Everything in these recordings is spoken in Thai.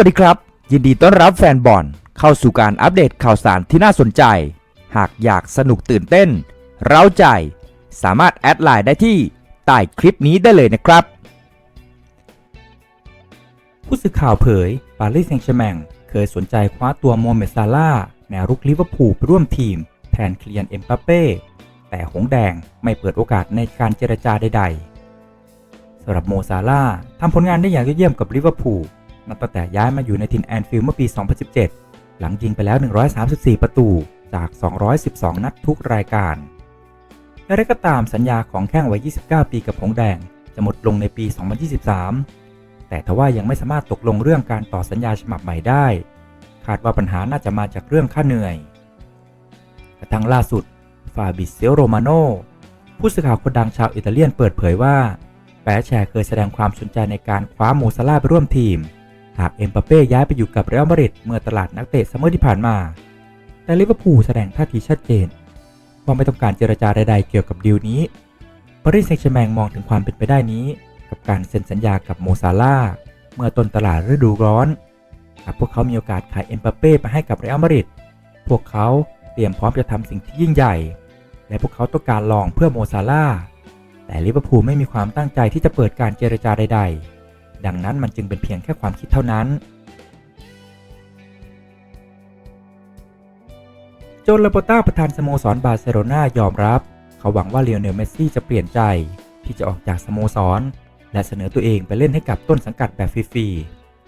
วัสดีครับ ยินดีต้อนรับแฟนบอลเข้าสู่การอัปเดตข่าวสารที่น่าสนใจ หากอยากสนุกตื่นเต้น เร้าใจ สามารถแอดไลน์ได้ที่ใต้คลิปนี้ได้เลยนะครับ ผู้สื่อข่าวเผย ปารีสแซงต์แชร์แมงเคยสนใจคว้าตัวโมเมดซาร่าแนวรุกลิเวอร์พูลไปร่วมทีม แทนเคลียนเอ็มบัปเป้แต่หงแดงไม่เปิดโอกาสในการเจรจาใดๆสำหรับโมซาร่าทำผลงานได้อย่างยอดเยี่ยมกับลิเวอร์พูล นับตั้งแต่ย้ายมาอยู่ในทีมแอนฟิลด์เมื่อปี 2017 หลังยิงไปแล้ว 134 ประตูจาก 212 นัดทุกรายการและก็ตามสัญญาของแข้งวัย 29 ปีกับหงแดง จะหมดลงในปี 2023 แต่ทว่ายังไม่สามารถตกลงเรื่องการต่อสัญญาฉบับใหม่ได้ คาดว่าปัญหาน่าจะมาจากเรื่องค่าเหนื่อย กระทั่งล่าสุด ฟาบิเซียโรมาโนผู้สื่อข่าวคนดังชาวอิตาเลียนเปิดเผยว่าแปะแชร์เคยแสดงความสนใจในการคว้าโมซาร่าไปร่วมทีม หากเอ็มบัปเป้ย้ายไปอยู่กับเรอัลมาดริดเมื่อตลาดนักเตะซัมเมอร์ที่ผ่านมา แต่ลิเวอร์พูลแสดงท่าทีชัดเจน ว่าไม่ต้องการเจรจาใดๆเกี่ยวกับดีลนี้ปารีสแซงต์แชร์แมงมองถึงความเป็นไปได้นี้ กับการเซ็นสัญญากับโมซาร่าเมื่อต้นตลาดฤดูร้อนหากพวกเขามีโอกาสขายเอ็มบัปเป้ไปให้กับเรอัลมาดริดพวกเขาเตรียมพร้อมจะทำสิ่งที่ยิ่งใหญ่ และพวกเขาต้องการลองเพื่อโมซาร่าแต่ลิเวอร์พูลไม่มีความตั้งใจที่จะเปิดการเจรจาใด ๆ ดังนั้นมันจึงเป็นเพียงแค่ความคิดเท่านั้น โจนลาโปต้าประธานสโมสรบาร์เซโลนายอมรับ เขาหวังว่าเล o อเนลเมสซี่จะเปลี่ยนใจที่จะออกจากสโมสร และเสนอตัวเองไปเล่นให้กับต้นสังกัดแบบฟรี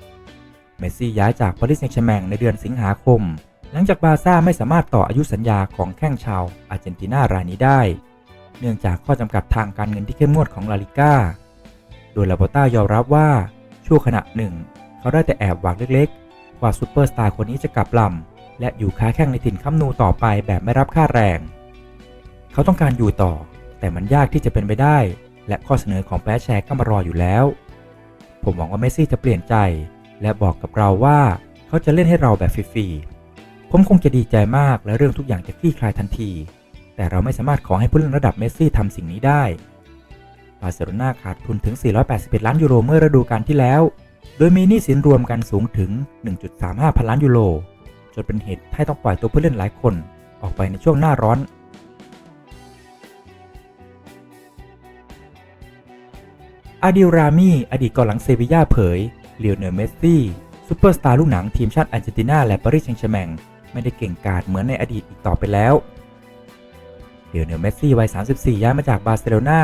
ๆเมสซี่ย้ายจากปารีสแซงต์แชร์แมงในเดือนสิงหาคม หลังจากบาร์ซ่าไม่สามารถต่ออายุสัญญาของแข้งชาวอาร์เจนตินารายนี้ได้ เนื่องจากข้อจำกัดทางการเงินที่เข้มงวดของลาลิก้า โดยลาโปต้ายอมรับว่าชั่วขณะหนึ่ง เขาได้แต่แอบหวังเล็กๆ ว่าซูเปอร์สตาร์คนนี้จะกลับลำและอยู่ค้าแข้งในถิ่นค้ำนูต่อไปแบบไม่รับค่าแรง เขาต้องการอยู่ต่อ แต่มันยากที่จะเป็นไปได้ และข้อเสนอของแปแชร์ก็มารออยู่แล้ว ผมหวังว่าเมสซี่จะเปลี่ยนใจ และบอกกับเราว่าเขาจะเล่นให้เราแบบฟรีๆผมคงจะดีใจมากและเรื่องทุกอย่างจะคลี่คลายทันที แต่เราไม่สามารถขอให้ผู้เล่นระดับเมสซี่ทำสิ่งนี้ได้ บาร์เซโลนาขาดทุนถึง 481 ล้านยูโรเมื่อฤดูกาลที่แล้ว โดยมีหนี้สินรวมกันสูงถึง 1.35 พันล้านยูโร จนเป็นเหตุให้ต้องปล่อยตัวผู้เล่นหลายคนออกไปในช่วงหน้าร้อน อาดิลรามีอดีตกองหลังเซบีย่าเผยเล o อเนลเมสซี่ซูเปอร์สตาร์ลูกหนังทีมชาติอาร์เจนตินาและปารีสแซงต์แชร์แมงไม่ได้เก่งกาจเหมือนในอดีตอีกต่อไปแล้วเล o อเนลเมสซี่วัย 34 ย้ายมาจากบาร์เซโลนา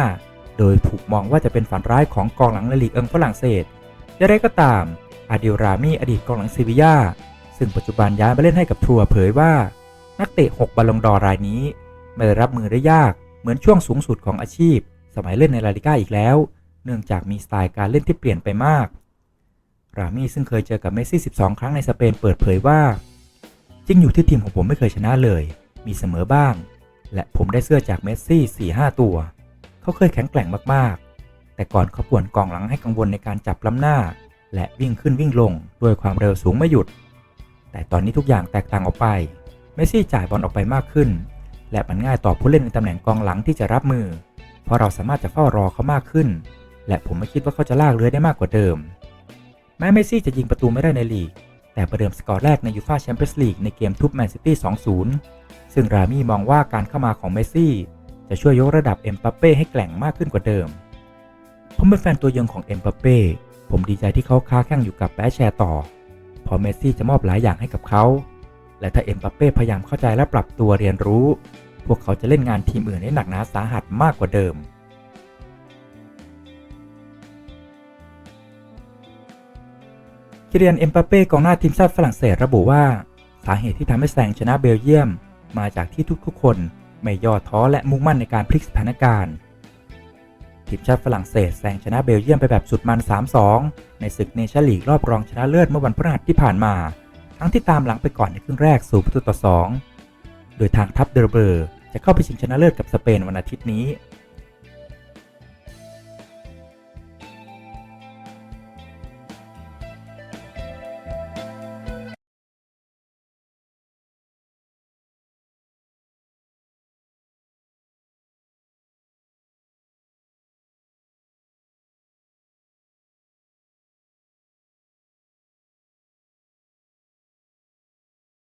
โดยถูกมองว่าจะเป็นฝันร้ายของกองหลังในลีกเอิงฝรั่งเศสอย่างไรก็ตาม อาดิรามีอดีตกองหลังเซบียาซึ่งปัจจุบันย้ายมาเล่นให้กับทัวร์เผยว่า นักเตะ 6บอลลงดอรายนี้ ไม่ได้รับมือได้ยากเหมือนช่วงสูงสุดของอาชีพ สมัยเล่นในลาลิก้าอีกแล้ว เนื่องจากมีสไตล์การเล่นที่เปลี่ยนไปมาก รามีซึ่งเคยเจอกับเมสซี่ 12 ครั้งในสเปนเปิดเผยว่า จริงอยู่ที่ทีมของผมไม่เคยชนะเลย มีเสมอบ้าง และผมได้เสื้อจากเมสซี่4-5 ตัว เขาเคยแข็งแกร่งมากๆ แต่ก่อนเขาป่วนกองหลังให้กังวลในการจับล้ำหน้า และวิ่งขึ้นวิ่งลงด้วยความเร็วสูงไม่หยุด แต่ตอนนี้ทุกอย่างแตกต่างออกไป เมสซี่จ่ายบอลออกไปมากขึ้น และมันง่ายต่อผู้เล่นในตำแหน่งกองหลังที่จะรับมือ เพราะเราสามารถจะเฝ้ารอเขามากขึ้น และผมไม่คิดว่าเขาจะลากเรือได้มากกว่าเดิม แม้เมสซี่จะยิงประตูไม่ได้ในลีก แต่ประเดิมสกอร์แรกในยูฟ่าแชมเปี้ยนส์ลีกในเกมทุบแมนซิตี้ 2-0 ซึ่งรามี่มองว่าการเข้ามาของเมสซี่ จะช่วยยกระดับเอ็มบัปเป้ให้แกร่งมากขึ้นกว่าเดิม ผมเป็นแฟนตัวยงของเอ็มบัปเป้ผมดีใจที่เขาค้าแข่งอยู่กับแปะแชร์ต่อ พอเมสซี่จะมอบหลายอย่างให้กับเขา และถ้าเอ็มบัปเป้พยายามเข้าใจและปรับตัวเรียนรู้ พวกเขาจะเล่นงานทีมอื่นให้หนักหนาสาหัสมากกว่าเดิมคิเรียนเอ็มปาเป้กองหน้าทีมชาติฝรั่งเศสระบุว่า สาเหตุที่ทำให้แซงชนะเบลเยียม มาจากที่ทุกๆคน ไม่ย่อท้อและมุ่งมั่นในการพลิกสถานการณ์ทีมชาติฝรั่งเศสแซงชนะเบลเยียมไปแบบสุดมัน 3-2 ในศึกเนชั่นลีกรอบรองชนะเลิศเมื่อวันพฤหัสที่ผ่านมา ทั้งที่ตามหลังไปก่อนในครึ่งแรกสู่ประตูต่อ 2 โดยทางทัพเดอร์เบอร์ จะเข้าไปชิงชนะเลิศกับสเปนวันอาทิตย์นี้